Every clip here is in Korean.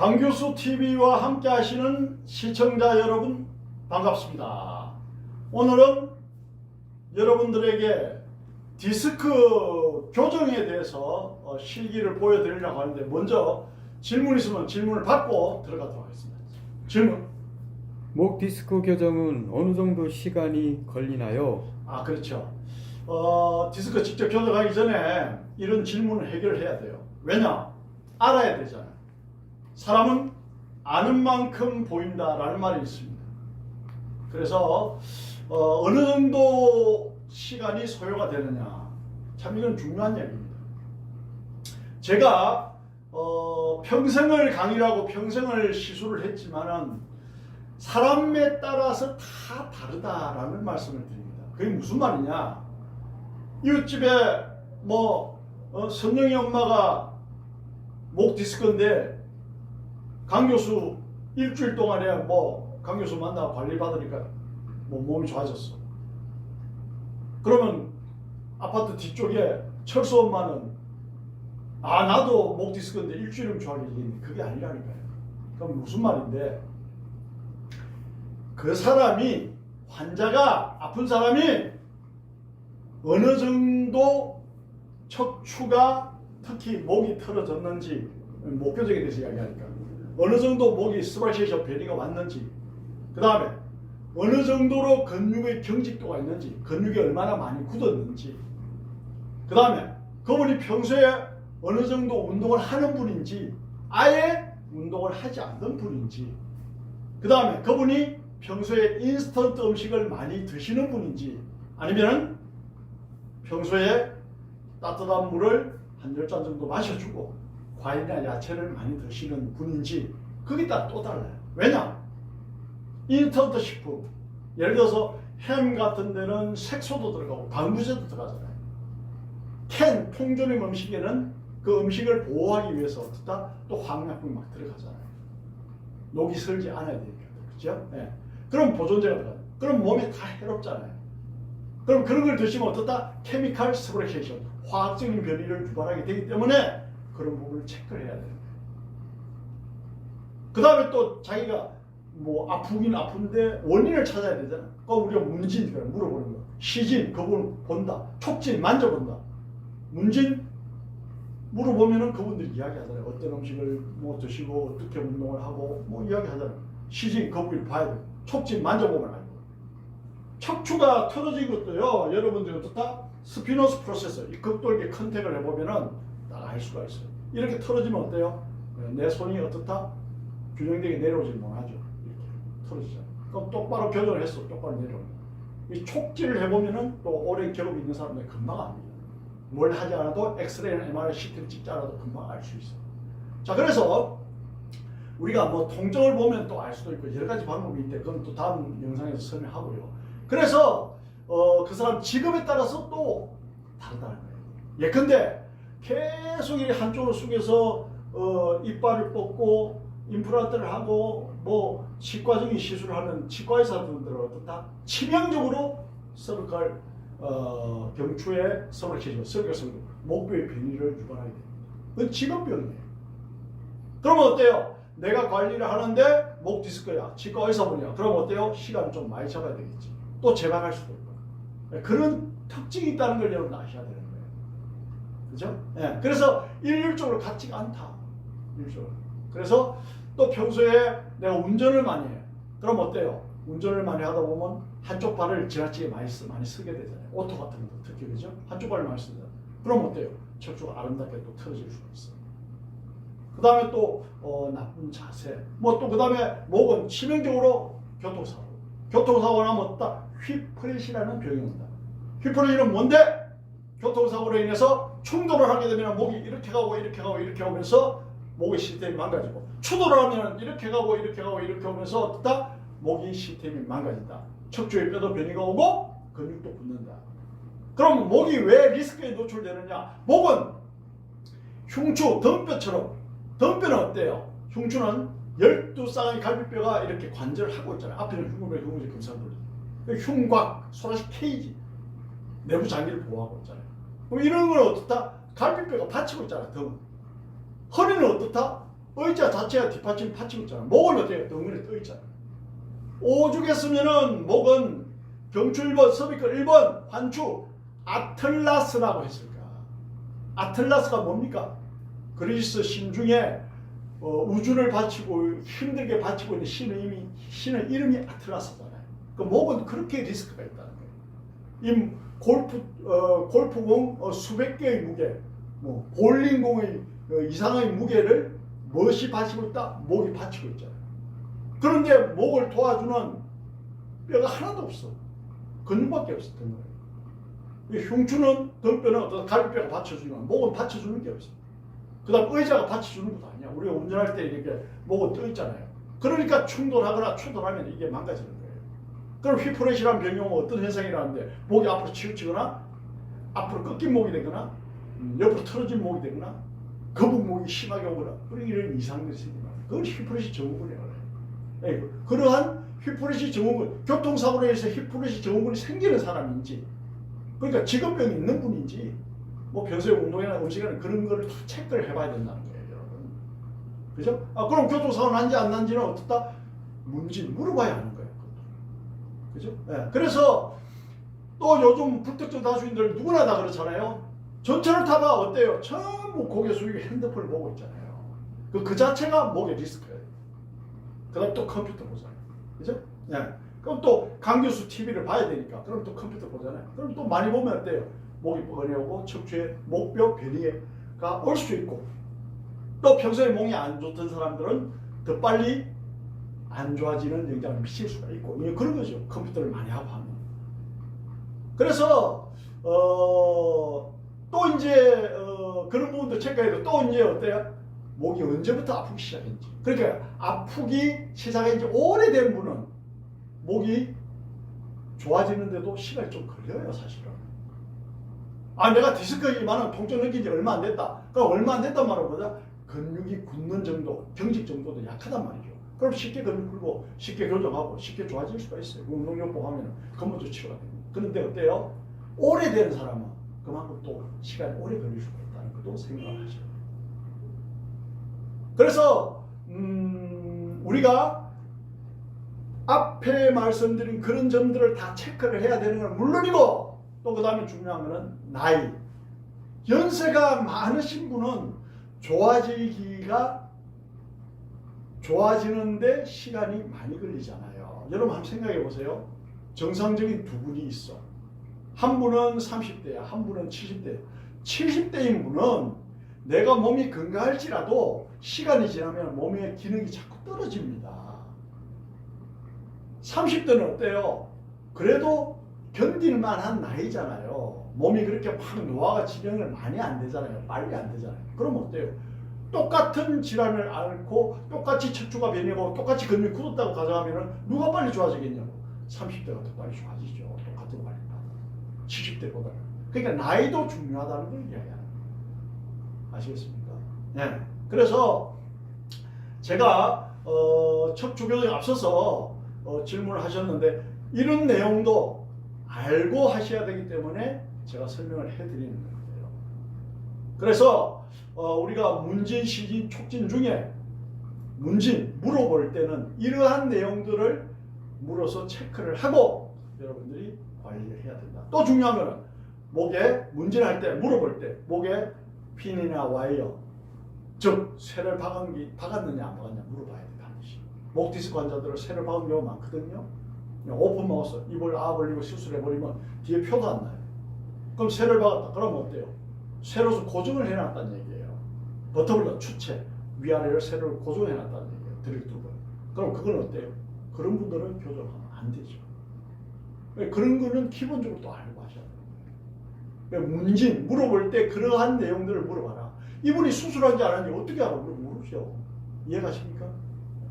강교수 TV와 함께 하시는 시청자 여러분 반갑습니다. 오늘은 여러분들에게 디스크 교정에 대해서 어, 실기를 보여드리려고 하는데 먼저 질문 있으면 질문을 받고 들어가도록 하겠습니다. 질문. 목 디스크 교정은 어느 정도 시간이 걸리나요? 아 그렇죠. 어, 디스크 직접 교정하기 전에 이런 질문을 해결해야 돼요. 왜냐? 알아야 되잖아요. 사람은 아는 만큼 보인다라는 말이 있습니다. 그래서 어, 어느 정도 시간이 소요가 되느냐? 참 이건 중요한 얘기입니다. 제가 어, 평생을 강의하고 평생을 시술을 했지만은 사람에 따라서 다 다르다라는 말씀을 드립니다. 그게 무슨 말이냐? 이웃집에 뭐 어, 선영이 엄마가 목 디스크인데 강 교수 일주일 동안에 뭐 강 교수 만나 관리 받으니까 뭐 몸이 좋아졌어. 그러면 아파트 뒤쪽에 철수 엄마는 아 나도 목 디스크인데 일주일이면 좋아지겠니? 그게 아니라니까요. 그럼 무슨 말인데? 그 사람이 환자가 아픈 사람이 어느 정도 척추가 특히 목이 틀어졌는지 목표적에 대해서 이야기하니까 어느 정도 목이 스브라시에이션 변이가 왔는지 그 다음에 어느 정도로 근육의 경직도가 있는지 근육이 얼마나 많이 굳었는지 그 다음에 그분이 평소에 어느 정도 운동을 하는 분인지 아예 운동을 하지 않는 분인지 그 다음에 그분이 평소에 인스턴트 음식을 많이 드시는 분인지 아니면 평소에 따뜻한 물을 한열잔 정도 마셔주고 과일이나 야채를 많이 드시는 분인지 그게 다 또 달라요. 왜냐? 인스턴트 식품 예를 들어서 햄 같은 데는 색소도 들어가고 방부제도 들어가잖아요. 캔 통조림 음식에는 그 음식을 보호하기 위해서 어떻다 또 화학약품이 막 들어가잖아요. 녹이 슬지 않아야 되니까 그렇죠? 예. 그럼 보존제가 들어가요. 그럼 몸에 다 해롭잖아요. 그럼 그런 걸 드시면 어떻다? 케미칼 스브레이션 화학적인 변이를 유발하게 되기 때문에 그런 부분을 체크를 해야 돼요. 그 다음에 또 자기가 뭐 아프긴 아픈데 원인을 찾아야 되잖아. 그럼 우리가 문진 물어보는 거. 시진 그분 본다. 촉진 만져본다. 문진 물어보면은 그분들이 이야기하잖아요. 어떤 음식을 뭐 드시고 어떻게 운동을 하고 뭐 이야기하잖아요. 시진 그분을 봐야 돼. 촉진 만져보면 알고. 척추가 틀어진 것도요. 여러분들이 어떻다? 스피노스 프로세서 이 극돌기 컨택을 해보면은 딱알 수가 있어요. 이렇게 틀어지면 어때요? 내 손이 어떻다? 균형되게 내려오질 못하죠. 이렇게 틀어지잖아요. 그럼 똑바로 교정을 했어. 똑바로 내려옵니다. 이 촉질을 해보면은 또 오랜 경험 있는 사람들 금방 압니다. 뭘 하지 않아도 엑스레이나 MRI CT를 찍지 않아도 금방 알 수 있어요. 자, 그래서 우리가 뭐 통증을 보면 또 알 수도 있고 여러 가지 방법이 있는데 그건 또 다음 영상에서 설명하고요. 그래서 어, 그 사람 직업에 따라서 또 다르다는 거예요. 예컨대 계속 이 한쪽으로 숙여서 어, 이빨을 뽑고 임플란트를 하고 뭐 치과적인 시술을 하는 치과 의사분들은 어떻다? 치명적으로 서브칼 어, 경추에 서브레이션, 서브레이션 목뼈의 변이를 유발하게 됩니다. 그건 직업병이에요. 그러면 어때요? 내가 관리를 하는데 목 디스크야, 치과 의사분이야. 그럼 어때요? 시간 좀 많이 잡아야 되겠지. 또 재발할 수도 있고. 네, 그런 특징이 있다는 걸 여러분 아셔야 되는 거예요. 그죠? 예. 그래서 일률적으로 같지가 않다. 일률적으로. 그래서 또 평소에 내가 운전을 많이 해. 그럼 어때요? 운전을 많이 하다 보면 한쪽 발을 지나치게 많이, 쓰, 많이 쓰게 되잖아요. 오토 같은 거 특히 그죠? 한쪽 발을 많이 쓰잖아요. 그럼 어때요? 척추가 아름답게 또 틀어질 수가 있어요. 그 다음에 또 어, 나쁜 자세. 뭐 또 그 다음에 목은 치명적으로 교통사고. 교통사고 나면 어다 휘플릿이라는 병이 온다. 휘플릿은 뭔데? 교통사고로 인해서 충돌을 하게 되면 목이 이렇게 가고 이렇게 가고 이렇게 오면서 목의 시스템이 망가지고 추돌을 하면 이렇게 가고 이렇게 가고 이렇게 오면서 어떻다? 목의 시스템이 망가진다. 척추의 뼈도 변이가 오고 근육도 붙는다. 그럼 목이 왜 리스크에 노출되느냐? 목은 흉추, 등뼈처럼 등뼈는 어때요? 흉추는 12쌍의 갈비뼈가 이렇게 관절을 하고 있잖아요. 앞에는 흉부뼈, 흉부절, 금산돌. 그 흉곽, 소라시 케이지. 내부 장기를 보호하고 있잖아요. 그럼 이런 건 어떻다? 갈비뼈가 받치고 있잖아, 등. 허리는 어떻다? 의자 자체가 뒷받침 받치고 있잖아. 목은 어때요? 덩그리 떠 있잖아. 오죽 했으면은 목은 경추 1번, 서비권 1번, 환추, 아틀라스라고 했을까? 아틀라스가 뭡니까? 그리스 신 중에 어, 우주를 바치고 힘들게 바치고 있는 신의 이름이, 신의 이름이 아틀라스잖아요. 그 목은 그렇게 리스크가 있다는 거예요. 이 골프 어, 골프공 어, 수백 개의 무게, 뭐 볼링공의 어, 이상의 무게를 무엇이 받치고 있다? 목이 받치고 있잖아요. 그런데 목을 도와주는 뼈가 하나도 없어. 근육밖에 없어. 등 흉추는 등뼈는 어떤 갈비뼈가 받쳐주지만 목은 받쳐주는 게 없어. 그다음 의자가 받쳐주는 것도 아니야. 우리가 운전할 때 이렇게 목은 떠 있잖아요. 그러니까 충돌하거나 충돌하면 이게 망가지는 거예요. 그럼 휘프렛이라는 병이 오면 어떤 현상이라는데 목이 앞으로 치우치거나 앞으로 꺾인 목이 되거나 음, 옆으로 틀어진 목이 되거나 거북목이 심하게 오거나 그런 이런 이상들이 생기면 그건 휘프렛이 증후군이에요. 예, 그러한 휘프렛이 증후군, 교통사고로 해서 휘프렛이 증후군이 생기는 사람인지 그러니까 직업병이 있는 분인지 뭐 평소에 운동이나 음식이나 그런 거를 다 체크를 해봐야 된다는 거예요, 여러분. 그죠? 아, 그럼 교통사고 난지 안 난지는 어떻다? 뭔지 물어봐야 하는 거예요. 그죠? 예, 그래서 또 요즘 불특정 다수인들 누구나 다 그렇잖아요. 전철을 타봐 어때요? 전부 고개 숙이고 핸드폰을 보고 있잖아요. 그, 그 자체가 목의 리스크예요. 그 다음 또 컴퓨터 보잖아요. 그죠? 예. 그럼 또 강교수 TV를 봐야 되니까 그럼 또 컴퓨터 보잖아요. 그럼 또 많이 보면 어때요? 목이 뻐근해오고 척추에 목뼈 변이가 올 수 있고 또 평소에 몸이 안 좋던 사람들은 더 빨리 안 좋아지는 영향을 미칠 수가 있고 그런 거죠. 컴퓨터를 많이 하고 하면. 그래서 어, 또 이제 어, 그런 부분도 체크해도 또 이제 어때요? 목이 언제부터 아프기 시작했는지. 그러니까 아프기 시작한 지 오래된 분은 목이 좋아지는데도 시간이 좀 걸려요, 사실은. 아, 내가 디스크 이만은 통증 느낀 지 얼마 안 됐다. 그럼 얼마 안 됐단 말은 뭐다? 근육이 굳는 정도, 경직 정도도 약하단 말이죠. 그럼 쉽게 풀고 쉽게 교정하고 쉽게 좋아질 수가 있어요. 그 운동요법 하면 근본적 치료가 됩니다. 그런데 어때요? 오래된 사람은 그만큼 또 시간이 오래 걸릴 수가 있다는 것도 생각을 하셔야 돼요. 그래서 음, 우리가 앞에 말씀드린 그런 점들을 다 체크를 해야 되는 건 물론이고 또 그 다음에 중요한 거는 나이 연세가 많으신 분은 좋아지기가 좋아지는데 시간이 많이 걸리잖아요 여러분 한번 생각해 보세요 정상적인 두 분이 있어 한 분은 30대야 한 분은 70대 70대인 분은 내가 몸이 건강할지라도 시간이 지나면 몸의 기능이 자꾸 떨어집니다 30대는 어때요? 그래도 견딜 만한 나이잖아요. 몸이 그렇게 막 노화가 진행을 많이 안 되잖아요. 빨리 안 되잖아요. 그럼 어때요? 똑같은 질환을 앓고 똑같이 척추가 변이고 똑같이 근육이 굳었다고 가정하면 누가 빨리 좋아지겠냐고. 30대가 더 빨리 좋아지죠. 똑같은 관리 받아. 70대보다는. 그러니까 나이도 중요하다는 걸 이야기하는 거예요. 아시겠습니까? 네. 그래서 제가 어, 척추 교정에 앞서서 어, 질문을 하셨는데 이런 내용도 알고 하셔야 되기 때문에 제가 설명을 해드리는 거예요. 그래서 어, 우리가 문진, 시진, 촉진 중에 문진 물어볼 때는 이러한 내용들을 물어서 체크를 하고 여러분들이 관리를 해야 된다. 또 거는 목에 문진할 때 물어볼 때 목에 핀이나 와이어 즉 쇠를 박은 게 박았느냐 안 박았느냐 물어봐야 돼 반드시. 목 디스크 환자들은 쇠를 박은 경우가 많거든요. 오픈 마우스 입을 아 벌리고 수술해 버리면 뒤에 표도 안 나요. 그럼 쇠를 박았다. 그러면 어때요? 쇠로서 고정을 해놨다는 얘기예요. 버터블러 추체 위아래를 쇠를 고정해놨다는 얘기예요. 드릴 두 번. 그럼 그건 어때요? 그런 분들은 교정하면 안 되죠. 그런 거는 기본적으로 또 알고 하셔야 돼요. 문진 물어볼 때 그러한 내용들을 물어봐라. 이분이 수술한지 안 한지 어떻게 알아? 모르죠. 이해가십니까?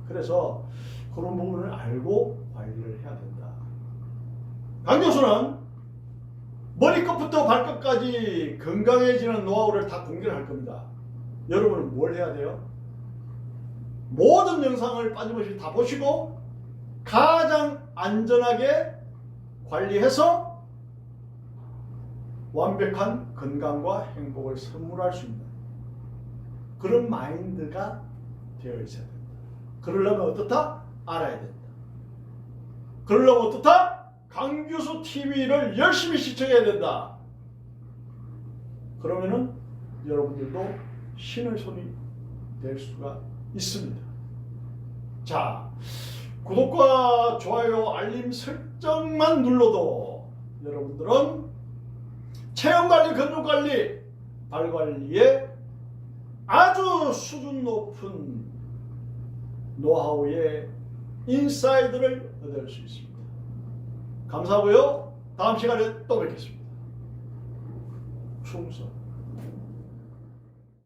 그래서 그런 부분을 알고 관리를 해야 된다. 강 교수는 머리끝부터 발끝까지 건강해지는 노하우를 다 공개를 할 겁니다. 여러분은 뭘 해야 돼요? 모든 영상을 빠짐없이 다 보시고 가장 안전하게 관리해서 완벽한 건강과 행복을 선물할 수 있는 그런 마인드가 되어 있어야 된다. 그러려면 어떻다? 알아야 된다. 그러려면 어떻다? 강규수 TV를 열심히 시청해야 된다. 그러면은 여러분들도 신의 손이 될 수가 있습니다. 자, 구독과 좋아요, 알림 설정만 눌러도 여러분들은 체형관리, 건강관리, 발관리에 아주 수준 높은 노하우의 인사이드를 얻을 수 있습니다. 감사하고요. 다음 시간에 또 뵙겠습니다. 충성.